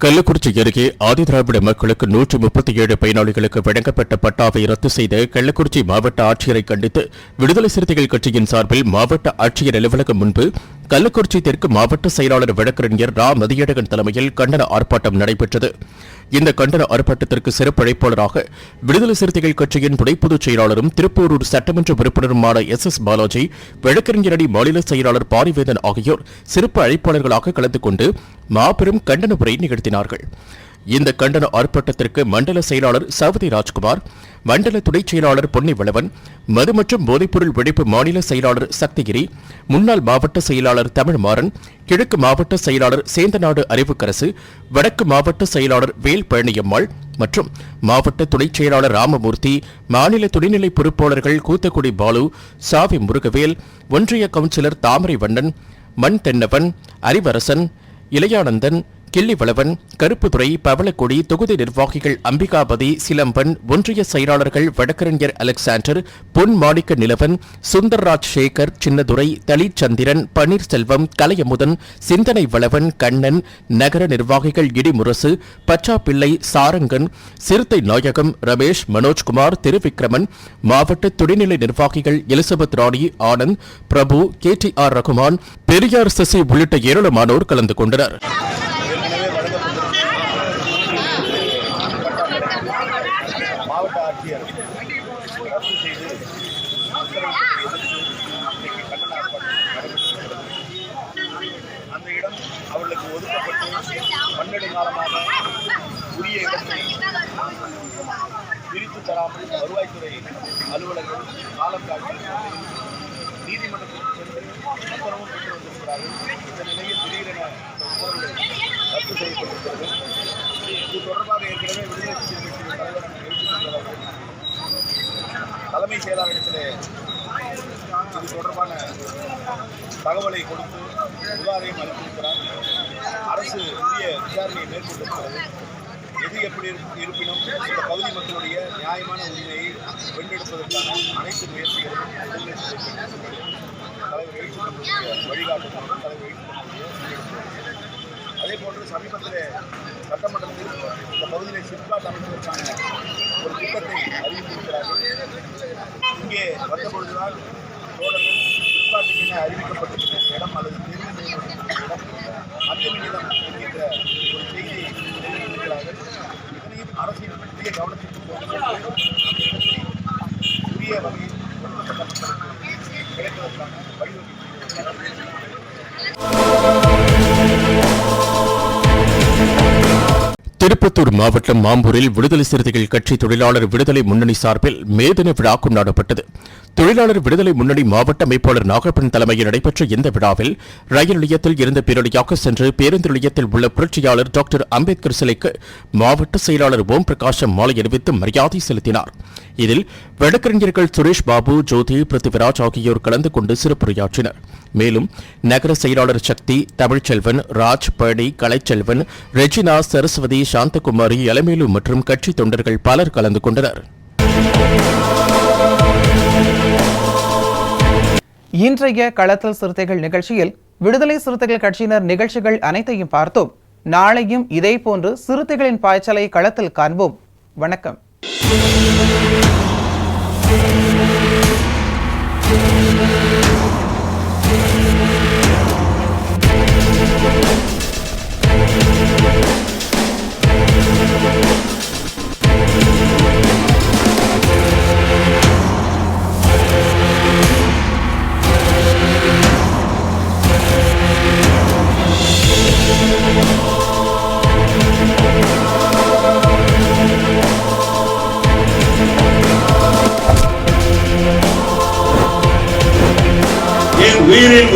கள்ளக்குறிச்சி அருகே ஆதிதிராவிட மக்களுக்கு நூற்று முப்பத்தி ஏழு பயனாளிகளுக்கு வழங்கப்பட்ட பட்டாவை ரத்து செய்த கள்ளக்குறிச்சி மாவட்ட ஆட்சியரை கண்டித்து விடுதலை சிறுத்தைகள் கட்சியின் சார்பில் மாவட்ட ஆட்சியர் அலுவலகம் முன்பு கள்ளக்குறிச்சி தெற்கு மாவட்ட செயலாளர் வழக்கறிஞர் ரா. மதியழகன் தலைமையில் கண்டன ஆர்ப்பாட்டம் நடைபெற்றது. இந்த கண்டன ஆர்ப்பாட்டத்திற்கு சிறப்பு அழைப்பாளராக விடுதலை சிறுத்தைகள் கட்சியின் துணை பொதுச் செயலாளரும் திருப்பூரூர் சட்டமன்ற உறுப்பினருமான எஸ். எஸ். பாலாஜி வழக்கறிஞரணி மாநில செயலாளர் பாரிவேதன் ஆகியோர் சிறப்பு அழைப்பாளர்களாக கலந்து கொண்டு மாபெரும் கண்டன உரை நிகழ்த்தினார்கள். இந்த கண்டன ஆர்ப்பாட்டத்திற்கு மண்டல செயலாளர் சவதி ராஜ்குமார் மண்டல துணைச் செயலாளர் பொன்னிவளவன் மது மற்றும் போதைப்பொருள் ஒழிப்பு மாநில செயலாளர் சக்திகிரி முன்னாள் மாவட்ட செயலாளர் தமிழ்மாறன் கிழக்கு மாவட்ட செயலாளர் சேந்தநாடு அறிவுக்கரசு வடக்கு மாவட்ட செயலாளர் வேல் பழனியம்மாள் மற்றும் மாவட்ட துணைச் செயலாளர் ராமமூர்த்தி மாநில துணைநிலை பொறுப்பாளர்கள் கூத்தக்குடி பாலு சாவி முருகவேல் ஒன்றிய கவுன்சிலர் தாமரை வண்ணன் மண் தென்னவன் அறிவரசன் இளையானந்தன் கிள்ளிவளவன் கருப்புத்துறை பவளக்குடி தொகுதி நிர்வாகிகள் அம்பிகாபதி சிலம்பன் ஒன்றிய செயலாளர்கள் வடக்கறிஞர் அலெக்சாண்டர் பொன் மாணிக்க நிலவன் சுந்தர்ராஜ் சேகர் சின்னதுரை தளிச்சந்திரன் பன்னீர்செல்வம் கலையமுதன் சிந்தனை வளவன் கண்ணன் நகர நிர்வாகிகள் இடிமுரசு பச்சாப்பிள்ளை சாரங்கன் சிறுத்தை நாயகம் ரமேஷ் மனோஜ்குமார் திருவிக்ரமன் மாவட்ட துணைநிலை நிர்வாகிகள் Elizabeth Rani Anand Prabhu K D R Rahman Periyar Sasi உள்ளிட்ட ஏராளமானோர் கலந்து கொண்டனர். மாவட்ட ஆட்சியர் ரத்து செய்து இன்றைக்கு கண்டன அந்த இடம் அவர்களுக்கு ஒதுக்கப்பட்டு பன்னெண்டு காலமாக உரிய இடத்தை பிரித்து தராமல் வருவாய்த்துறை அலுவலர்கள் காலம் காட்டி நீதிமன்றத்திற்கு சென்று உத்தரவும் பெற்று வந்திருக்கிறார்கள் இந்த நிலையில் திடீரென உத்தரவுகள் ரத்து செய்யப்பட்டிருக்கிறது. இது தொடர்பாக ஏற்கனவே விடுதலை சிறுத்தைகள் கட்சியின் தலைவர் அண்ணன் எழுத்துக்கள் அவர்கள் தலைமை செயலாளரிடத்திலே இது தொடர்பான தகவலை கொடுத்து புகாரையும் அளித்திருக்கிறார். அரசு உரிய விசாரணையை மேற்கொண்டிருக்கிறது. எது எப்படி இருப்பினும் இந்த பகுதி மக்களுடைய நியாயமான உரிமையை வென்றெடுப்பதற்கான அனைத்து முயற்சிகளும் விடுதலை தலைவர் எழுத்துக்களுடைய வழிகாட்டுதலும் தலைவர் அதே போன்று சமீபத்தில் சட்டமன்றத்தில் இந்த பகுதியில் சிப்காட் அமைப்பதற்கான ஒரு திட்டத்தை அறிவித்திருக்கிறார்கள். இங்கே வந்தபொழுதுதான் தோழர்கள் சிப்காட்டுக்கு என அறிவிக்கப்பட்டிருக்கிற இடம் அல்லது தெரிவு செய்யப்பட்டிருக்கிற இடம் மத்திய நிலம் என்கின்ற ஒரு செய்தியை தெரிவித்திருக்கிறார்கள் இதனையும் அரசின் உரிய கவனத்திற்கு திருப்பத்தூர் மாவட்டம் மாம்பூரில் விடுதலை சிறுத்தைகள் கட்சி தொழிலாளர் விடுதலை முன்னணி சார்பில் மேதின விழா கொண்டாடப்பட்டது தொழிலாளர் விடுதலை முன்னணி மாவட்ட அமைப்பாளர் நாகப்பன் தலைமையில் நடைபெற்ற இந்த விழாவில் ரயில் நிலையத்தில் இருந்த பேரணியாக சென்று பேருந்து நிலையத்தில் உள்ள புரட்சியாளர் டாக்டர் அம்பேத்கர் சிலைக்கு மாவட்ட செயலாளர் ஓம் பிரகாஷம் மாலை அணிவித்து மரியாதை செலுத்தினார். இதில் வழக்கறிஞர்கள் சுரேஷ் பாபு ஜோதி பிருத்திவிராஜ் ஆகியோர் கலந்து கொண்டு சிறப்புரையாற்றினா் மேலும் நகர செயலாளர் சக்தி தமிழ்ச்செல்வன் ராஜ் பழனி கலைச்செல்வன் ரெஜினா சரஸ்வதி சாந்தகுமாரி எலமேலு மற்றும் கட்சி தொண்டர்கள் பலர் கலந்து கொண்டனர். இன்றைய களத்தில் சிறுத்தைகள் நிகழ்ச்சியில் விடுதலை சிறுத்தைகள் கட்சியினர் நிகழ்ச்சிகள் அனைத்தையும் பார்த்தோம். நாளையும் இதேபோன்று சிறுத்தைகளின் பாய்ச்சலை களத்தில் காண்போம். வணக்கம்.